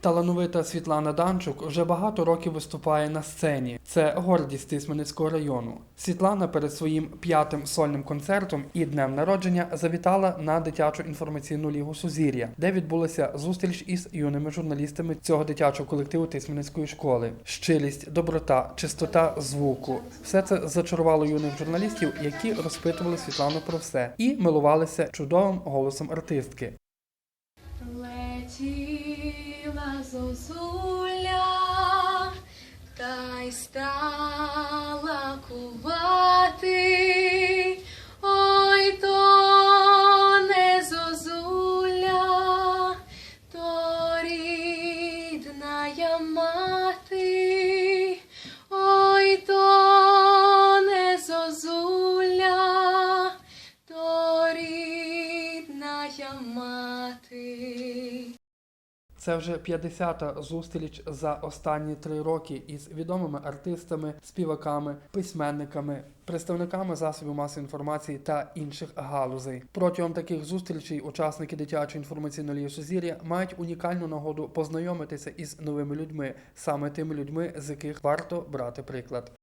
Талановита Світлана Данчук вже багато років виступає на сцені. Це гордість Тисменницького району. Світлана перед своїм п'ятим сольним концертом і днем народження завітала на дитячу інформаційну лігу Сузір'я, де відбулася зустріч із юними журналістами цього дитячого колективу Тисменницької школи. Щирість, доброта, чистота звуку все це зачарувало юних журналістів, які розпитували Світлану про все і милувалися чудовим голосом артистки. Летіла зозуля, та й стала кувати. Ой, то не зозуля, то рідна я мати. Ой, то не зозуля, то рідна я мати. Це вже 50-та зустріч за останні три роки із відомими артистами, співаками, письменниками, представниками засобів масової інформації та інших галузей. Протягом таких зустрічей учасники дитячої інформаційної ліги Сузір'я мають унікальну нагоду познайомитися із новими людьми, саме тими людьми, з яких варто брати приклад.